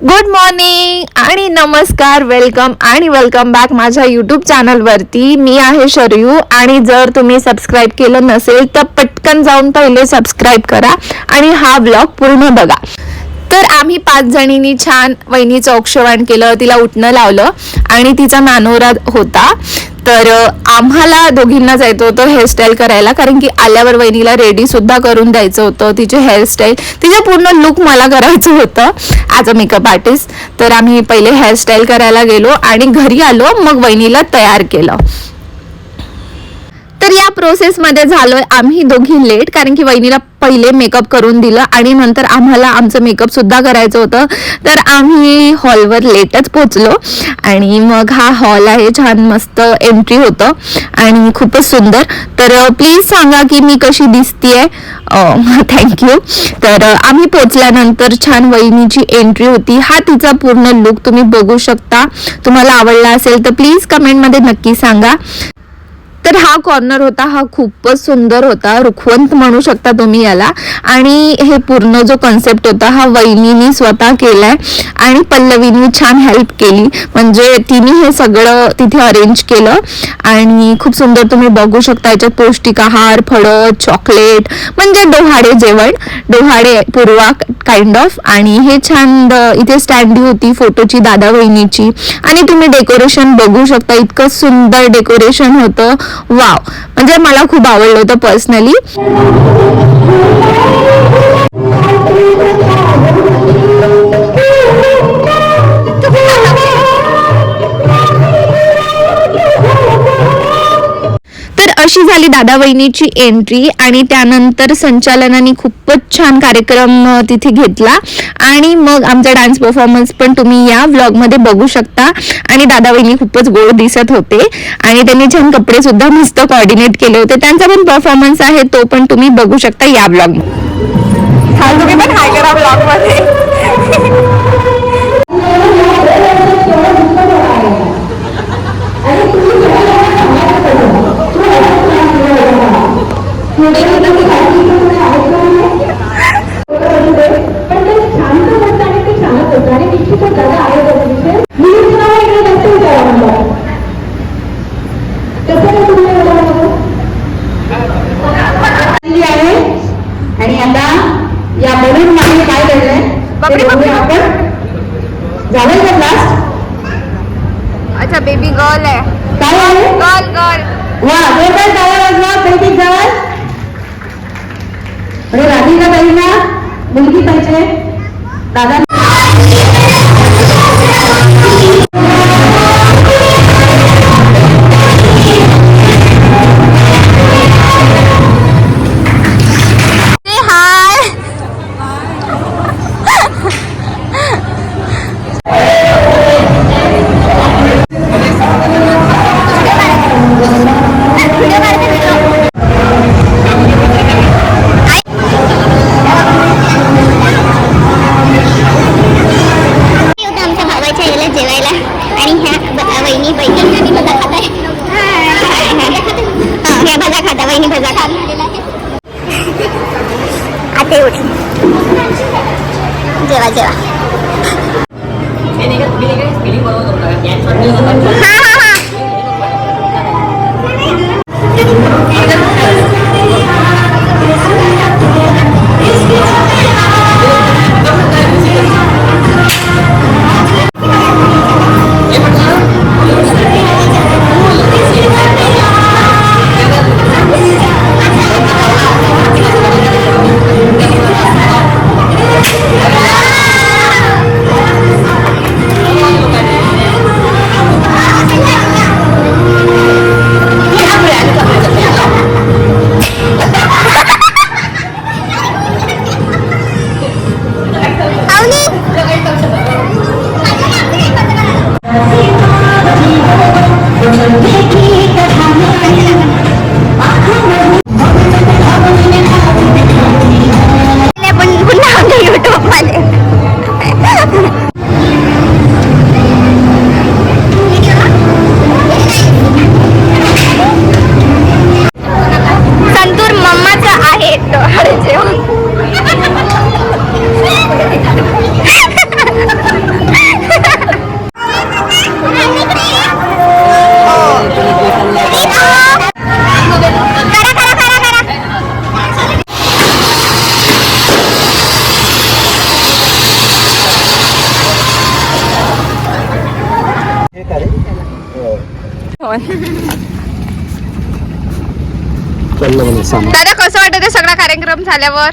Good morning आणि नमस्कार welcome आणि वेलकम बॅक माझ्या यूट्यूब चॅनलवरती मी आहे शरयू आणि जर तुम्ही सबस्क्राईब केलं नसेल तर पटकन जाऊन पहिले सबस्क्राईब करा आणि हा ब्लॉग पूर्ण बघा. तर आम्ही पाच जणींनी छान वहिनीचं औक्षवाण केलं तिला उठणं लावलं आणि तिचा मानोरा होता. तर आम्हाला दोघींना जायचं होतं हेअरस्टाईल करायला कारण की आल्यावर वहिनीला रेडी सुद्धा करून द्यायचं होतं तिचे हेअरस्टाईल तिचे पूर्ण लुक मला करायचं होतं ॲज अ मेकअप आर्टिस्ट तर आम्ही पहिले हेअरस्टाईल करायला गेलो आणि घरी आलो मग वहिनीला तयार केलं. तर या प्रोसेसमध्ये झालोय आम्ही दोघी लेट कारण की वहिनीला पहिले मेकअप करून दिलं आणि नंतर आम्हाला आमचं मेकअप सुद्धा करायचं होतं. तर आम्ही हॉलवर लेटच पोचलो आणि मग हा हॉल आहे छान मस्त एंट्री होतं आणि खूपच सुंदर. तर प्लीज सांगा की मी कशी दिसतीये. थँक्यू तर आम्ही पोचल्यानंतर छान वहिनीची एंट्री होती. हा तिचा पूर्ण लुक तुम्ही बघू शकता. तुम्हाला आवडला असेल तर प्लीज कमेंटमध्ये नक्की सांगा. तर हा कॉर्नर होता हा खूपच सुंदर होता रुखवंत म्हणू शकता तुम्ही याला. आणि हे पूर्ण जो कन्सेप्ट होता हा वहिनीनी स्वतः केलाय आणि पल्लवीनी छान हेल्प केली. म्हणजे तिने हे सगळं तिथे अरेंज केलं. आणि खूप सुंदर तुम्ही बघू शकता याच्यात पौष्टिक आहार फळं चॉकलेट म्हणजे डोहाडे जेवण डोहाडे पूर्वा काइंड ऑफ आणि हे छान इथे स्टँडी होती फोटोची दादा वहिनीची. आणि तुम्ही डेकोरेशन बघू शकता. इतकं सुंदर डेकोरेशन होतं. वाव म्हणजे मला खूप आवडलं होतं पर्सनली अशी झाली दादा वहिनीची एंट्री आणि त्यानंतर संचालनाने खूपच छान कार्यक्रम तिथे घेतला. आणि मग आमचा डान्स परफॉर्मन्स पण तुम्ही या व्लॉगमध्ये बघू शकता. आणि दादा वहिनी खूपच गोड दिसत होते. आणि त्यांनी छान कपडे सुद्धा मस्त कॉर्डिनेट केले होते. त्यांचा पण परफॉर्मन्स आहे तो पण तुम्ही बघू शकता या ब्लॉग तुम्ही पण हाय करा ब्लॉगमध्ये. आहे. आणि आता या बलून मध्ये काय घडलंय? आपण. झालंय का ब्लास्ट अच्छा बेबी गर्ल आहे. काय आहे? गर्ल गर्ल वा जोरदार टाळ्या वाजवा पैकी जवळ अरे राधिका ताईंना मुलगी पाहिजे. दादा जेवायला. आणि ह्या वहिनी बहिणी. भजा खात आहे ह्या भजा खाता वहिनी भजा खात आता उठ. जेवा जेवा. हा हा हा. 一个他们。दादा कसं वाटत सगळा कार्यक्रम झाल्यावर?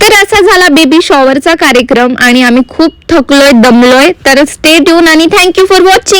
तर असा झाला बेबी शॉवरचा कार्यक्रम आणि आम्ही खूप थकलोय दमलोय. तर स्टे ट्यून आणि थँक्यू फॉर वॉचिंग